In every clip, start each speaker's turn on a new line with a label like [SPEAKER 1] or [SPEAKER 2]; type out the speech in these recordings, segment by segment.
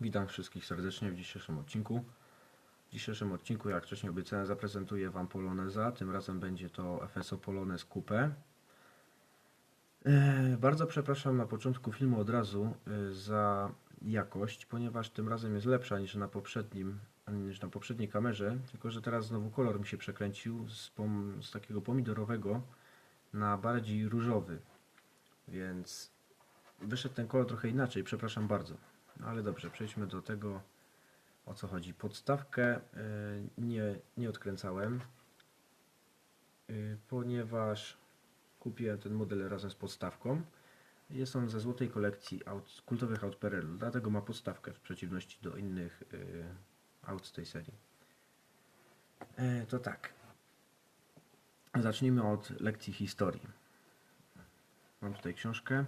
[SPEAKER 1] Witam wszystkich serdecznie w dzisiejszym odcinku. W dzisiejszym odcinku, jak wcześniej obiecałem, zaprezentuję Wam Poloneza. Tym razem będzie to FSO Polonez Coupe. E, Bardzo przepraszam na początku filmu od razu e, za jakość, ponieważ tym razem jest lepsza niż na poprzednim, niż na poprzedniej kamerze, tylko że teraz znowu kolor mi się przekręcił z, pom, z takiego pomidorowego na bardziej różowy. Więc wyszedł ten kolor trochę inaczej, przepraszam bardzo. No ale dobrze, przejdźmy do tego, o co chodzi. Podstawkę y, nie, nie odkręcałem, y, ponieważ kupiłem ten model razem z podstawką. Jest on ze złotej kolekcji aut, kultowych aut Perelu, dlatego ma podstawkę w przeciwności do innych y, aut z tej serii. E, to tak. Zacznijmy od lekcji historii. Mam tutaj książkę.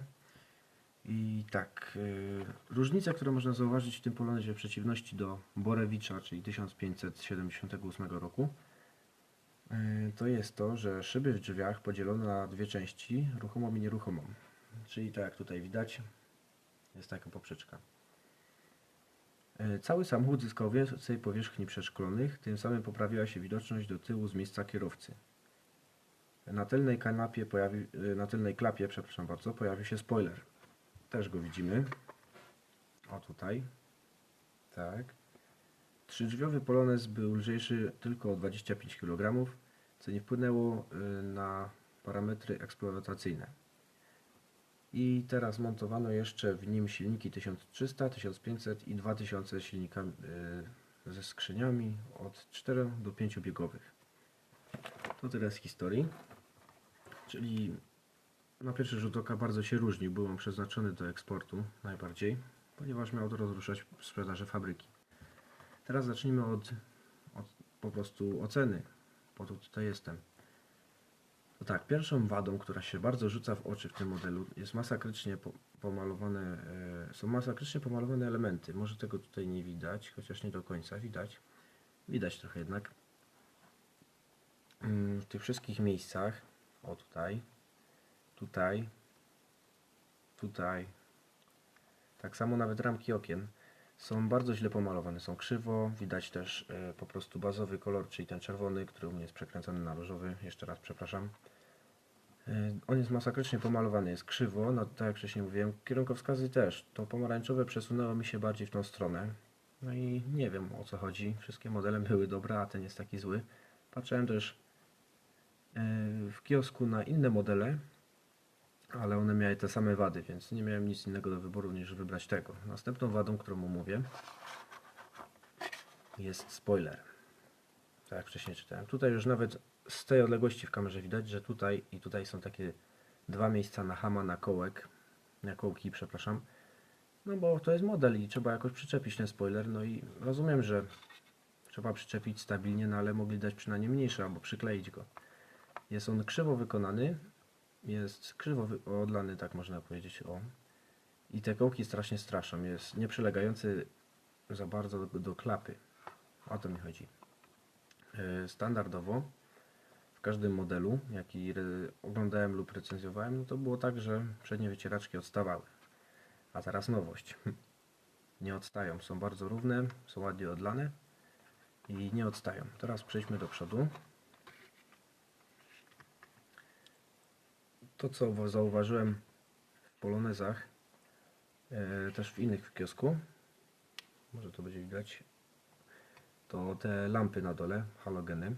[SPEAKER 1] I tak, y, różnice, które można zauważyć w tym Polonezie w przeciwności do Borewicza, czyli 1578 roku, y, to jest to, że szyby w drzwiach podzielono na dwie części, ruchomą i nieruchomą. Czyli tak jak tutaj widać, jest taka poprzeczka. Y, Cały samochód zyskał więcej powierzchni przeszklonych, tym samym poprawiła się widoczność do tyłu z miejsca kierowcy. Na tylnej kanapie pojawi, y, na tylnej klapie, przepraszam bardzo, pojawił się spoiler. Też go widzimy. O tutaj. Tak. Trzydrzwiowy Polonez był lżejszy tylko o 25 kg, co nie wpłynęło y, na parametry eksploatacyjne. I teraz montowano jeszcze w nim silniki 1300, 1500 i 2000 silnikami y, ze skrzyniami od 4 do 5 biegowych. To tyle z historii. Czyli na pierwszy rzut oka bardzo się różnił. Był on przeznaczony do eksportu najbardziej, ponieważ miał to rozruszać sprzedaży fabryki. Teraz zacznijmy od, od po prostu oceny, po to tutaj jestem. No tak, pierwszą wadą, która się bardzo rzuca w oczy w tym modelu, jest masakrycznie po, pomalowane, e, są masakrycznie pomalowane elementy. Może tego tutaj nie widać, chociaż nie do końca widać. Widać trochę jednak. Mm, W tych wszystkich miejscach, o tutaj, tutaj, tutaj. Tak samo nawet ramki okien są bardzo źle pomalowane, są krzywo. Widać też e, po prostu bazowy kolor, czyli ten czerwony, który u mnie jest przekręcony na różowy. Jeszcze raz przepraszam. E, on jest masakrycznie pomalowany, jest krzywo, no tak jak wcześniej mówiłem, kierunkowskazy też. To pomarańczowe przesunęło mi się bardziej w tą stronę. No i nie wiem o co chodzi. Wszystkie modele były dobre, a ten jest taki zły. Patrzyłem też e, w kiosku na inne modele, ale one miały te same wady, więc nie miałem nic innego do wyboru niż wybrać tego. Następną wadą, którą omówię, jest spoiler. Tak jak wcześniej czytałem. Tutaj już nawet z tej odległości w kamerze widać, że tutaj i tutaj są takie dwa miejsca na hama, na kołek, na kołki, przepraszam. No bo to jest model i trzeba jakoś przyczepić ten spoiler. No i rozumiem, że trzeba przyczepić stabilnie, no ale mogli dać przynajmniej mniejszy albo przykleić go. Jest on krzywo wykonany, jest krzywo odlany, tak można powiedzieć, o. I te kołki strasznie straszą, jest nieprzylegający za bardzo do, do klapy. O to mi chodzi. E, Standardowo w każdym modelu, jaki oglądałem lub recenzjowałem, no to było tak, że przednie wycieraczki odstawały. A teraz nowość. Nie odstają, są bardzo równe, są ładnie odlane i nie odstają. Teraz przejdźmy do przodu. To co wa- zauważyłem w polonezach, e, też w innych w kiosku, może to będzie widać, to te lampy na dole, halogeny,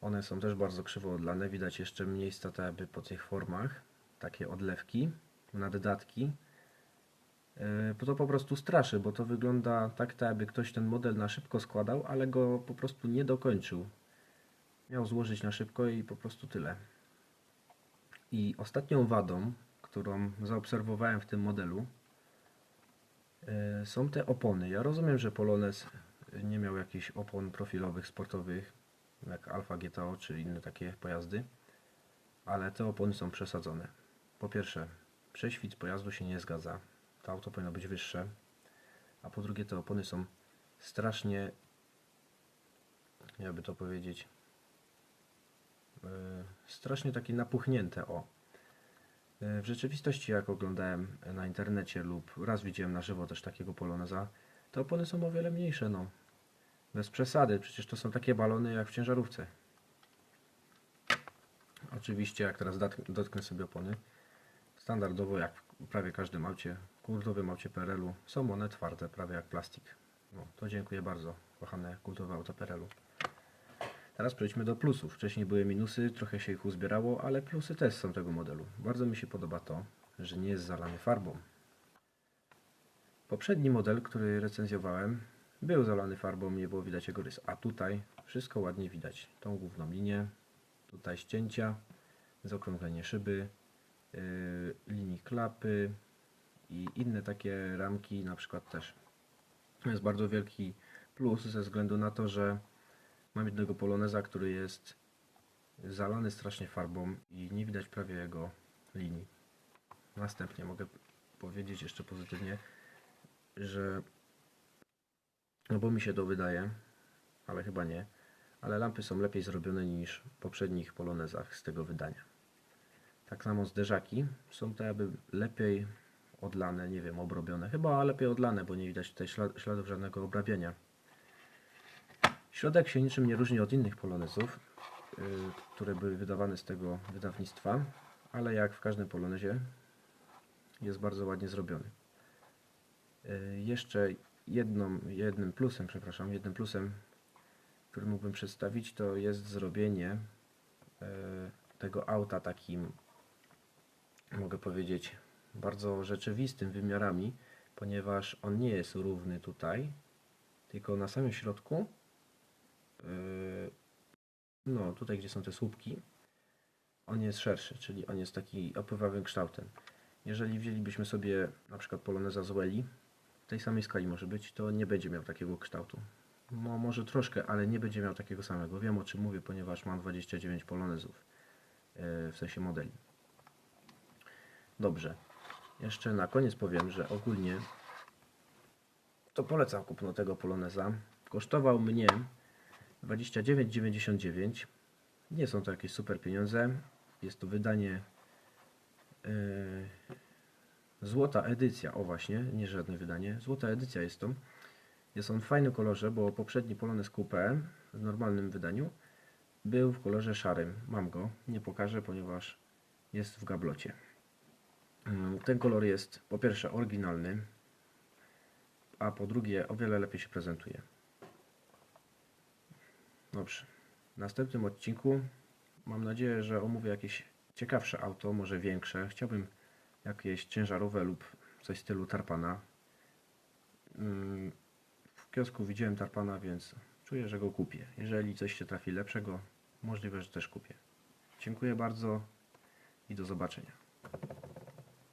[SPEAKER 1] one są też bardzo krzywo odlane, widać jeszcze miejsca tak jakby po tych formach, takie odlewki, naddatki, E, to po prostu straszy, bo to wygląda tak, tak jakby ktoś ten model na szybko składał, ale go po prostu nie dokończył. Miał złożyć na szybko i po prostu tyle. I ostatnią wadą, którą zaobserwowałem w tym modelu, e, są te opony. Ja rozumiem, że Polonez nie miał jakichś opon profilowych, sportowych, jak Alfa GTO czy inne takie pojazdy, ale te opony są przesadzone. Po pierwsze, prześwit pojazdu się nie zgadza. To auto powinno być wyższe. A po drugie, te opony są strasznie, jakby to powiedzieć, strasznie takie napuchnięte, o. E, W rzeczywistości, jak oglądałem na internecie lub raz widziałem na żywo też takiego poloneza, te opony są o wiele mniejsze, no. Bez przesady, przecież to są takie balony jak w ciężarówce. Oczywiście, jak teraz dotknę sobie opony, standardowo jak w prawie każdym aucie, kultowym aucie PRL-u, są one twarde, prawie jak plastik. No, to dziękuję bardzo, kochane kultowe auto PRL-u. Teraz przejdźmy do plusów. Wcześniej były minusy, trochę się ich uzbierało, ale plusy też są tego modelu. Bardzo mi się podoba to, że nie jest zalany farbą. Poprzedni model, który recenzjowałem, był zalany farbą, nie było widać jego rys. A tutaj wszystko ładnie widać. Tą główną linię, tutaj ścięcia, zaokrąglenie szyby, yy, linii klapy i inne takie ramki na przykład też. To jest bardzo wielki plus ze względu na to, że mam jednego poloneza, który jest zalany strasznie farbą i nie widać prawie jego linii. Następnie mogę powiedzieć jeszcze pozytywnie, że no bo mi się to wydaje, ale chyba nie, ale lampy są lepiej zrobione niż w poprzednich polonezach z tego wydania. Tak samo zderzaki są te jakby lepiej odlane, nie wiem, obrobione. Chyba lepiej odlane, bo nie widać tutaj ślad- śladów żadnego obrabiania. Środek się niczym nie różni od innych polonezów, yy, które były wydawane z tego wydawnictwa, ale jak w każdym polonezie jest bardzo ładnie zrobiony. Yy, Jeszcze jedną, jednym plusem, przepraszam, jednym plusem, który mógłbym przedstawić, to jest zrobienie yy, tego auta takim, mogę powiedzieć, bardzo rzeczywistym wymiarami, ponieważ on nie jest równy tutaj, tylko na samym środku, no tutaj gdzie są te słupki, on jest szerszy, czyli on jest taki opływawym kształtem. Jeżeli wzięlibyśmy sobie na przykład poloneza z Welly, tej samej skali może być, to nie będzie miał takiego kształtu. No, może troszkę, ale nie będzie miał takiego samego. Wiem o czym mówię, ponieważ mam 29 polonezów, yy, w sensie modeli. Dobrze. Jeszcze na koniec powiem, że ogólnie to polecam kupno tego poloneza. Kosztował mnie 29,99. Nie są to jakieś super pieniądze. Jest to wydanie yy, złota edycja. O właśnie, nie żadne wydanie. Złota edycja jest to. Jest on w fajnym kolorze, bo poprzedni polonez Coupe w normalnym wydaniu był w kolorze szarym. Mam go, nie pokażę, ponieważ jest w gablocie. Mm, Ten kolor jest po pierwsze oryginalny, a po drugie o wiele lepiej się prezentuje. Dobrze. W następnym odcinku mam nadzieję, że omówię jakieś ciekawsze auto, może większe. Chciałbym jakieś ciężarowe lub coś w stylu Tarpana. Mm, W kiosku widziałem Tarpana, więc czuję, że go kupię. Jeżeli coś się trafi lepszego, możliwe, że też kupię. Dziękuję bardzo i do zobaczenia.